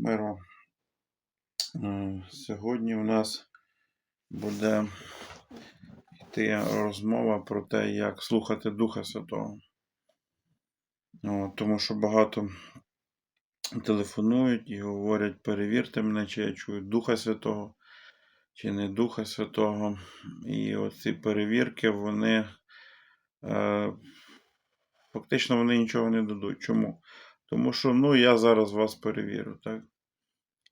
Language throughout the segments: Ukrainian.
Миро. Е, Сьогодні у нас буде йти розмова про те, як слухати Духа Святого. Тому що багато телефонують і говорять, перевірте мене, чи я чую Духа Святого, чи не Духа Святого. І оці перевірки, вони е, фактично вони нічого не дадуть. Чому? Тому що ну, я зараз вас перевірю, так?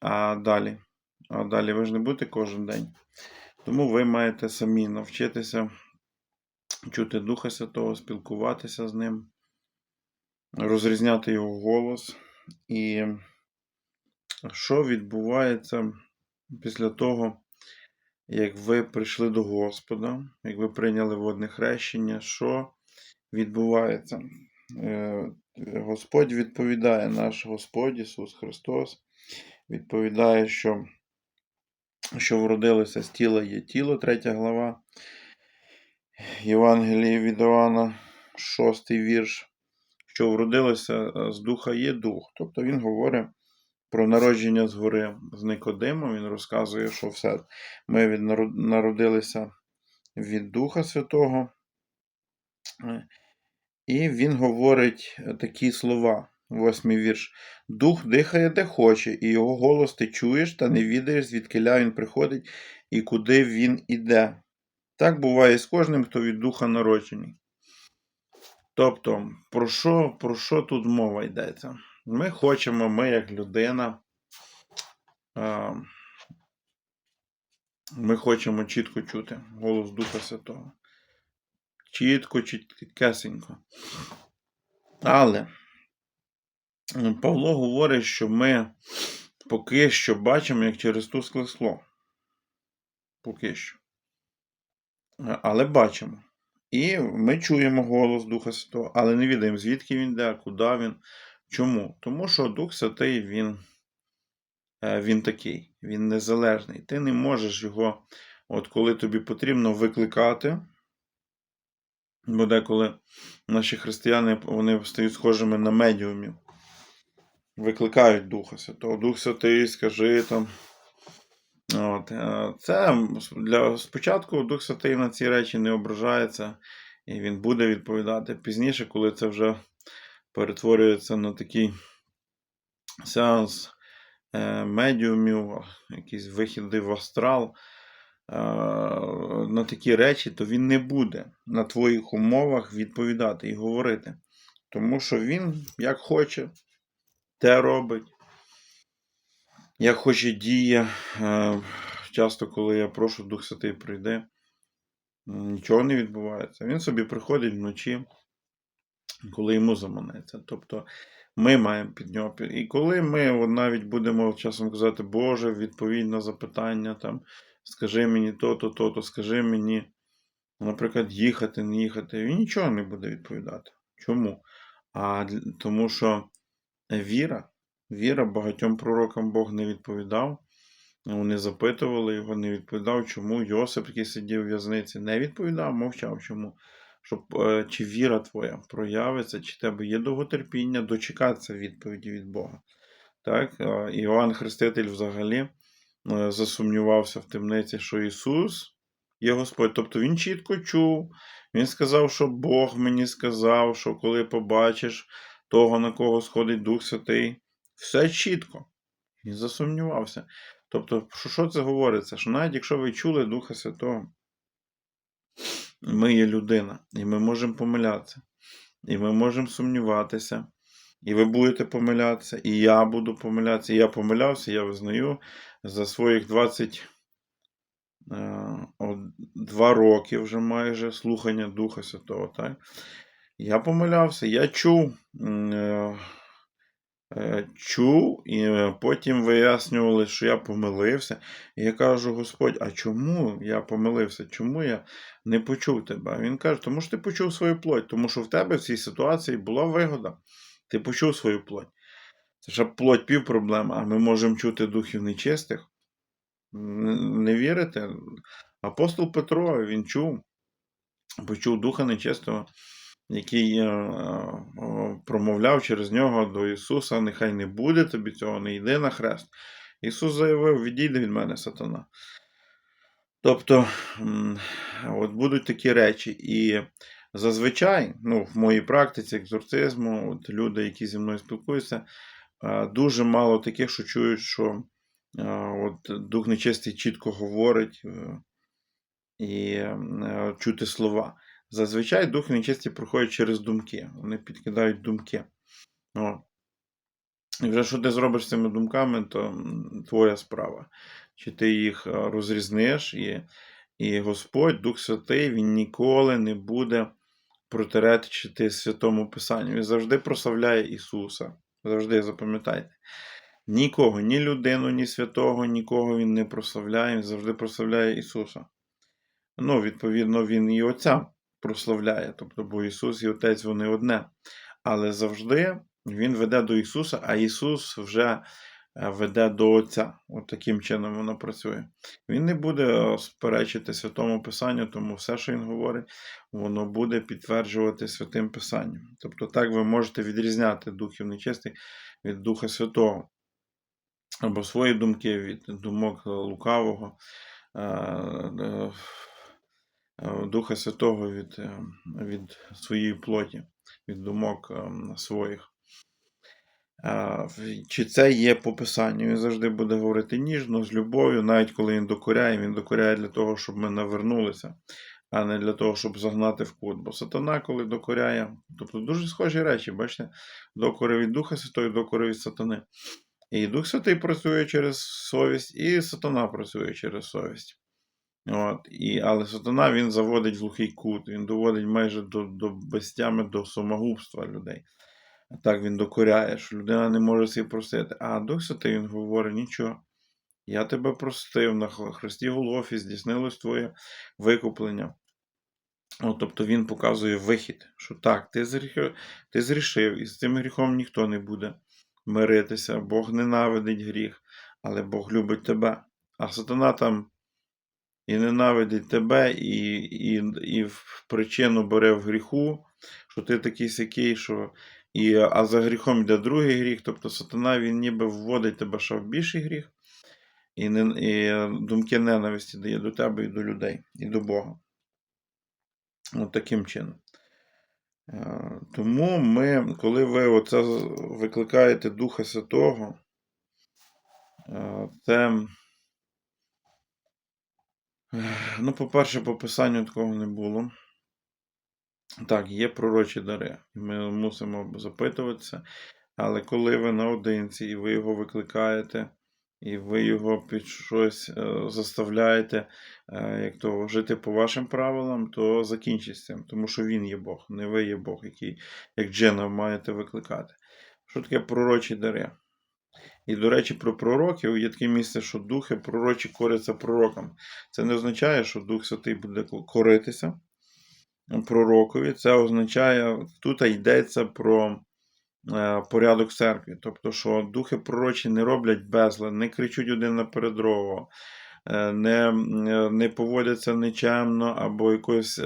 А далі? А далі ви ж не будете кожен день. Тому ви маєте самі навчитися чути Духа Святого, спілкуватися з ним, розрізняти його голос. І що відбувається після того, як ви прийшли до Господа, як ви прийняли водне хрещення, що відбувається? Е, Господь відповідає, наш Господь Ісус Христос відповідає, що що вродилося з тіла є тіло, 3 глава. Євангелії від Іоанна, 6 вірш. Що вродилося з духа є дух. Тобто він говорить про народження згори з Никодимом. Він розказує, що все ми від народилися від Духа Святого. І він говорить такі слова. Восьмий вірш. Дух дихає де хоче, і його голос ти чуєш, та не відаєш, звідкиля він приходить і куди він іде. Так буває з кожним, хто від духа народжений. Тобто, про що, про що тут мова йдеться? Ми хочемо, ми, як людина, ми хочемо чітко чути голос Духа Святого. Чітко, чіткесенько. Але. Павло говорить, що ми поки що бачимо, як через тускле скло. Поки що. Але бачимо. І ми чуємо голос Духа Святого, але не відаємо, звідки він йде, куди він. Чому? Тому що Дух Святий, він е, він такий, він незалежний. Ти не можеш його, от коли тобі потрібно, викликати. Бо деколи наші християни вони стають схожими на медіумів викликають Духа Святого. Дух Святий, скажи там. От. Е, це для спочатку Дух Святий на ці речі не ображається, і він буде відповідати пізніше, коли це вже перетворюється на такий сеанс е, медіумів, якісь вихіди в астрал. Е, на такі речі, то він не буде на твоїх умовах відповідати і говорити. Тому що він, як хоче, те робить. Як хоче діє. Е, часто, коли я прошу Дух Святий прийде, нічого не відбувається. Він собі приходить вночі, коли йому заманеться. Тобто ми маємо під нього. І коли ми навіть будемо часом казати, Боже, відповідь на запитання, там, скажи мені то-то, то-то, скажи мені, наприклад, їхати, не їхати, він нічого не буде відповідати. Чому? А Тому що Віра. Віра багатьом пророкам Бог не відповідав. Вони запитували його, не відповідав, чому Йосип, який сидів в в'язниці, не відповідав, мовчав. Чому? Щоб, е, Чи віра твоя проявиться, чи тебе є довготерпіння, дочекатися відповіді від Бога. Так? Іоанн Хреститель взагалі е, засумнівався в темниці, що Ісус є Господь. Тобто Він чітко чув, Він сказав, що Бог мені сказав, що коли побачиш того, на кого сходить Дух Святий. Все чітко. Він засумнівався. Тобто, що це говориться? Що навіть якщо ви чули Духа Святого, ми є людина, і ми можемо помилятися, і ми можемо сумніватися, і ви будете помилятися, і я буду помилятися. І я помилявся, я визнаю за своїх 20. Е, роки вже майже слухання Духа Святого. Так? Я помилявся, я чув, е, е, чув, і потім вияснювали, що я помилився. І я кажу, Господь, а чому я помилився? Чому я не почув тебе? А він каже, тому що ти почув свою плоть, тому що в тебе в цій ситуації була вигода. Ти почув свою плоть. Це ж плоть пів проблема, а ми можемо чути духів нечистих. Не вірите? Апостол Петро, він чув, почув духа нечистого. який е, е, промовляв через нього до Ісуса: Нехай не буде тобі цього, не йди на хрест. Ісус заявив: Відійди від мене, сатана. Тобто, от будуть такі речі. І зазвичай, ну, в моїй практиці екзорцизму, от люди, які зі мною спілкуються, дуже мало таких, що чують, що от, Дух Нечистий чітко говорить е, і е, чути слова. Зазвичай Дух Нечистий проходить через думки. Вони підкидають думки. І вже що ти зробиш з цими думками, то твоя справа. Чи ти їх е, розрізниш, і, і Господь, Дух Святий, Він ніколи не буде протиречити Святому Писанню. Він завжди прославляє Ісуса. Завжди запам'ятайте. Нікого, ні людину, ні святого, нікого Він не прославляє, Він завжди прославляє Ісуса. Ну, відповідно, Він і Отця прославляє. Тобто, бо Ісус і Отець вони одне. Але завжди Він веде до Ісуса, а Ісус вже веде до Отця. От таким чином воно працює. Він не буде е, сперечити Святому Писанню, тому все, що Він говорить, воно буде підтверджувати Святим Писанням. Тобто, так ви можете відрізняти духів нечистих від Духа Святого. Або свої думки від думок е, лукавого, е, е, е, Духа Святого від, е, від своєї плоті, від думок е, своїх. Чи це є по писанню? Він завжди буде говорити ніжно, з любов'ю, навіть коли він докоряє, він докоряє для того, щоб ми навернулися, а не для того, щоб загнати в кут. Бо сатана, коли докоряє, тобто дуже схожі речі, бачите, докори від Духа Святого, докори від сатани. І Дух Святий працює через совість, і сатана працює через совість. От, і, але сатана він заводить в глухий кут, він доводить майже до, до безтями, до самогубства людей. Так він докоряє, що людина не може собі простити. А Дух Святий він говорить: нічого, я тебе простив на Хр- Христі Голгофі, здійснилось твоє викуплення. От, тобто він показує вихід, що так, ти, зріх... ти зрішив, і з цим гріхом ніхто не буде миритися. Бог ненавидить гріх, але Бог любить тебе. А сатана там і ненавидить тебе, і, і, і в причину бере в гріху, що ти такий сякий, що. І, а за гріхом йде другий гріх, тобто сатана він ніби вводить тебе ще в більший гріх, і, не, і думки ненависті дає до тебе і до людей, і до Бога. От таким чином. Е, Тому ми, коли ви оце викликаєте Духа Святого, е, це, ну, по-перше, по Писанню такого не було. Так, є пророчі дари. Ми мусимо запитуватися. Але коли ви наодинці, і ви його викликаєте, і ви його під щось е, заставляєте, е, як то жити по вашим правилам, то закінчить цим, тому що він є Бог, не ви є Бог, який, як джина, маєте викликати. Що таке пророчі дари? І, до речі, про пророків є таке місце, що духи пророчі коряться пророкам. Це не означає, що Дух Святий буде коритися пророкові. Це означає, тут йдеться про е, порядок церкви. Тобто, що духи пророчі не роблять безлад, не кричуть один наперед другого, е, не, е, не поводяться нечемно або якось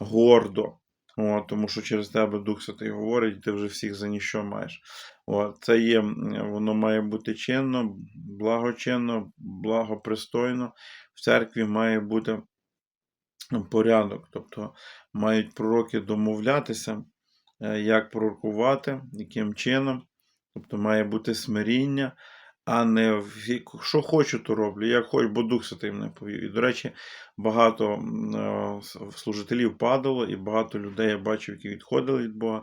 гордо. От, тому що через тебе Дух Святий говорить, і ти вже всіх за ніщо маєш. От, це є, воно має бути чинно, благочинно, благопристойно. В церкві має бути порядок. Тобто мають пророки домовлятися, е, як пророкувати, яким чином. Тобто має бути смиріння, а не що хочу, то роблю, як хочу, бо Дух Святий мене повів. І, до речі, багато е, служителів падало, і багато людей я бачив, які відходили від Бога,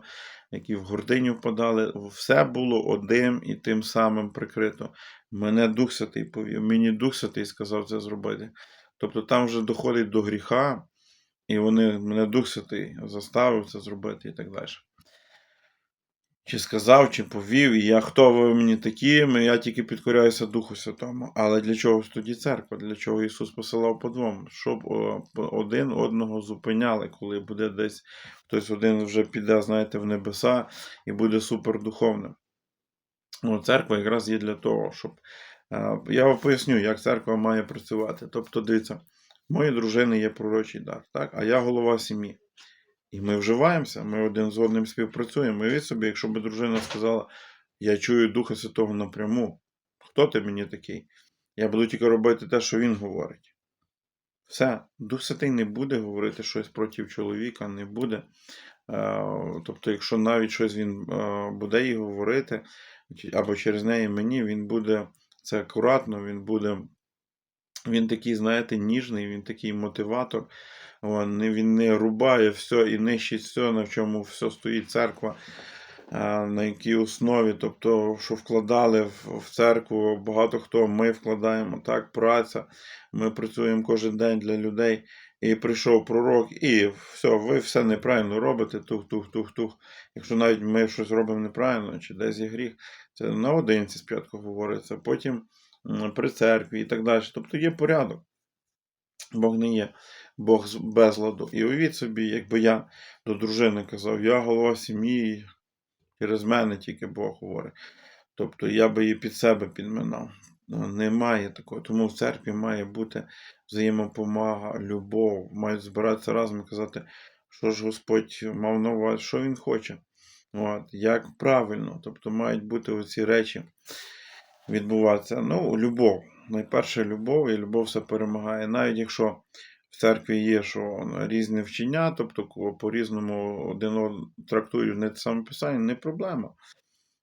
які в гординю впадали. Все було одним і тим самим прикрито. Мене Дух Святий повів, мені Дух Святий сказав це зробити. Тобто там вже доходить до гріха, і вони, мене Дух Святий заставив це зробити і так далі. Чи сказав, чи повів, і я хто ви мені такі, я тільки підкоряюся Духу Святому. Але для чого тоді церква? Для чого Ісус посилав по двом? Щоб один одного зупиняли, коли буде десь хтось один вже піде, знаєте, в небеса і буде супердуховним. Ну, церква якраз є для того, щоб. Е, Я вам поясню, як церква має працювати. Тобто, дивіться, моєї дружини є пророчий дар, так? а я голова сім'ї. І ми вживаємося, ми один з одним співпрацюємо. І від собі, якщо б дружина сказала, я чую Духа Святого напряму, хто ти мені такий? Я буду тільки робити те, що він говорить. Все, Дух Святий не буде говорити щось проти чоловіка, не буде. Е, Тобто, якщо навіть щось він е, буде їй говорити, або через неї мені, він буде це акуратно, він буде. Він такий, знаєте, ніжний, він такий мотиватор. Він не рубає все і нищить все, на чому все стоїть церква, на якій основі, тобто, що вкладали в церкву, багато хто ми вкладаємо, так, праця. Ми працюємо кожен день для людей. І прийшов пророк, і все, ви все неправильно робите, тух-тух-тух-тух. Якщо навіть ми щось робимо неправильно, чи десь є гріх, це наодинці спочатку говориться, потім при церкві і так далі. Тобто є порядок. Бог не є Бог з безладу. І уявіть собі, якби я до дружини казав, я голова сім'ї, через мене тільки Бог говорить. Тобто я би її під себе підминав. Ну, Немає такого. Тому в церкві має бути взаємопомага, любов, мають збиратися разом і казати, що ж Господь мав на увазі, що Він хоче. От, як правильно, тобто мають бути оці речі відбуватися. Ну, любов. Найперше любов, і любов все перемагає. Навіть якщо в церкві є що різні вчення, тобто по-різному один трактують не те саме писання, не проблема.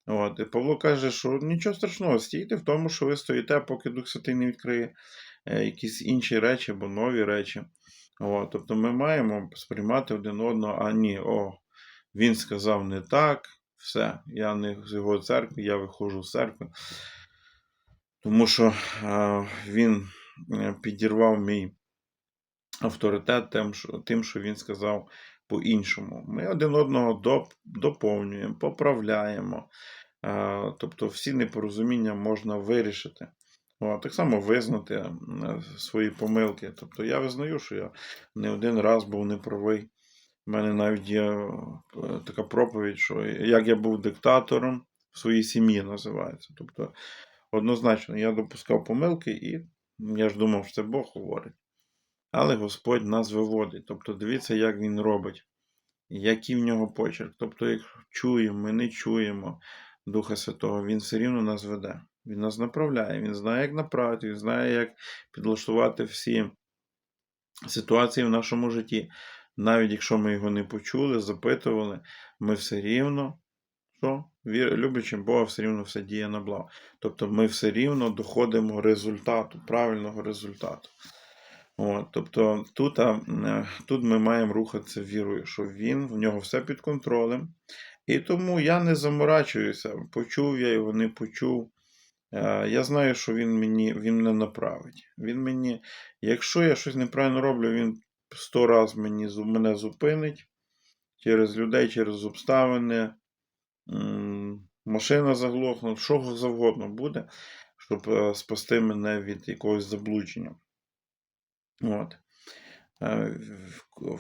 От, і Павло каже, що нічого страшного, стійте в тому, що ви стоїте, поки Дух Святий не відкриє е, якісь інші речі або нові речі. От, тобто ми маємо сприймати один одного, а ні, о, він сказав не так, все, я не з його церкви, я виходжу з церкви. Тому що е, він е, підірвав мій авторитет тим, що, тим, що він сказав по-іншому. Ми один одного доп, доповнюємо, поправляємо. Е, тобто всі непорозуміння можна вирішити. О, так само визнати е, свої помилки. Тобто я визнаю, що я не один раз був неправий. У мене навіть є е, така проповідь, що як я був диктатором в своїй сім'ї називається. Тобто, однозначно, я допускав помилки, і я ж думав, що це Бог говорить. Але Господь нас виводить. Тобто, дивіться, як Він робить, який в нього почерк. Тобто, як чуємо, ми не чуємо Духа Святого, Він все рівно нас веде. Він нас направляє, він знає, як направити, він знає, як підлаштувати всі ситуації в нашому житті. Навіть якщо ми його не почули, запитували, ми все рівно, що? Вір, любячи Бога, все рівно все діє на благо. Тобто ми все рівно доходимо результату, правильного результату. От, тобто тут, а, е, тут ми маємо рухатися вірою, що він, в нього все під контролем. І тому я не заморачуюся, почув я його, не почув. Е, Я знаю, що він мені він мене направить. Він мені, якщо я щось неправильно роблю, він сто раз мені, мене зупинить через людей, через обставини. Машина заглохне, що завгодно буде, щоб е, спасти мене від якогось заблудження. От. Е,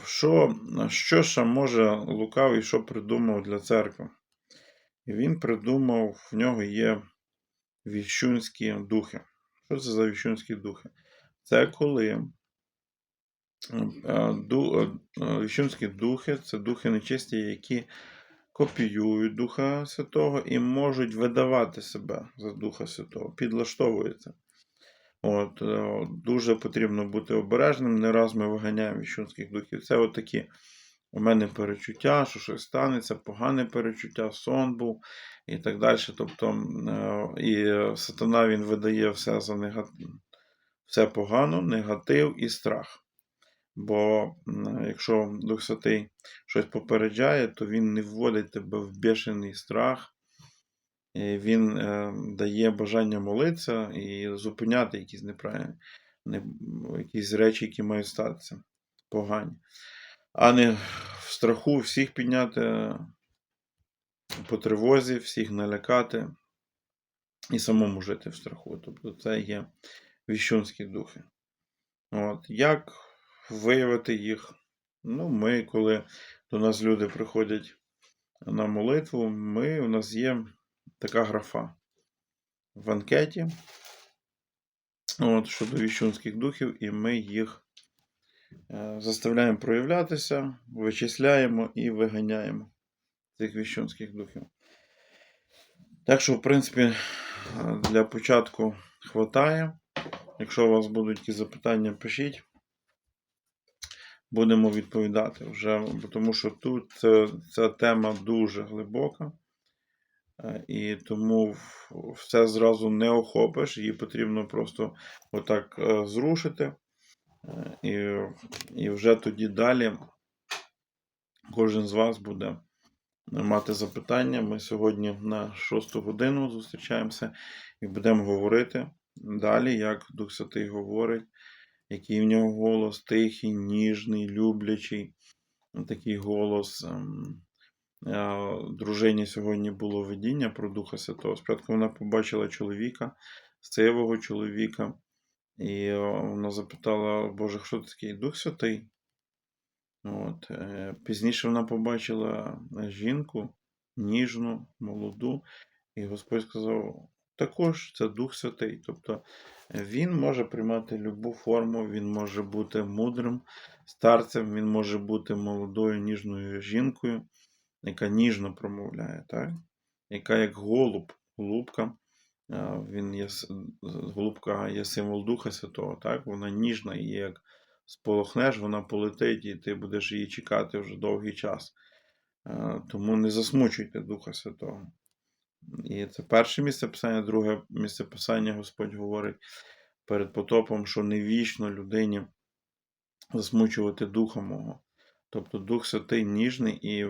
Що, що ще може лукавий, що придумав для церкви? Він придумав, в нього є віщунські духи. Що це за віщунські духи? Це коли віщунські духи це духи нечисті, які копіюють Духа Святого і можуть видавати себе за Духа Святого, підлаштовуються. От, е, дуже потрібно бути обережним. Не раз ми виганяємо віщунських духів. Це от такі у мене перечуття, що щось станеться, погане перечуття, сон був і так далі. Тобто, е, і сатана він видає все за негатив, все погано, негатив і страх. Бо якщо Дух Святий щось попереджає, то він не вводить тебе в бешений страх. І він е, дає бажання молитися і зупиняти якісь неправильні, не, якісь речі, які мають статися погані. А не в страху всіх підняти по тривозі, всіх налякати і самому жити в страху. Тобто це є віщунські духи. От. Як виявити їх? Ну, ми, коли до нас люди приходять на молитву, ми, у нас є така графа в анкеті от, щодо віщунських духів, і ми їх е, заставляємо проявлятися, вичисляємо і виганяємо цих віщунських духів. Так що, в принципі, для початку хватає. Якщо у вас будуть якісь запитання, пишіть. Будемо відповідати вже, тому що тут е, ця тема дуже глибока, е, і тому все зразу не охопиш, її потрібно просто отак е, зрушити. І, і вже тоді далі кожен з вас буде мати запитання. Ми сьогодні на 6 годину зустрічаємося і будемо говорити далі, як Дух Святий говорить, який в нього голос тихий, ніжний, люблячий. Такий голос. ем, е, Дружині сьогодні було видіння про Духа Святого. Спочатку вона побачила чоловіка, сивого чоловіка, і е, вона запитала, Боже, хто такий Дух Святий? От. е, Пізніше вона побачила жінку, ніжну, молоду, і Господь сказав: також це Дух Святий. Тобто е, він може приймати любу форму, він може бути мудрим старцем, він може бути молодою ніжною жінкою, яка ніжно промовляє, так? яка як голуб, голубка. Він є, голубка є символ Духа Святого, так? вона ніжна і як сполохнеш, вона полетить, і ти будеш її чекати вже довгий час. Е, Тому не засмучуйте Духа Святого. І це перше місце писання, друге місце писання Господь говорить перед потопом, що не вічно людині засмучувати Духа мого. Тобто Дух Святий ніжний і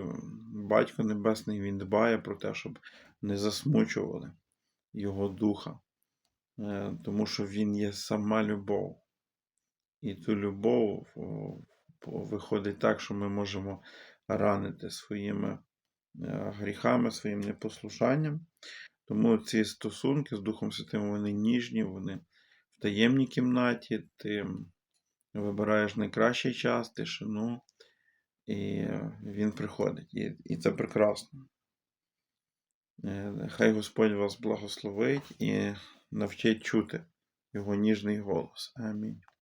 Батько Небесний Він дбає про те, щоб не засмучували Його Духа, Е, тому що Він є сама любов. І ту любов виходить так, що ми можемо ранити своїми гріхами, своїм непослушанням. Тому ці стосунки з Духом Святим вони ніжні, вони в таємній кімнаті, ти вибираєш найкращий час, тишину, і він приходить. І, і це прекрасно. Е, Хай Господь вас благословить і навчить чути його ніжний голос. Амінь.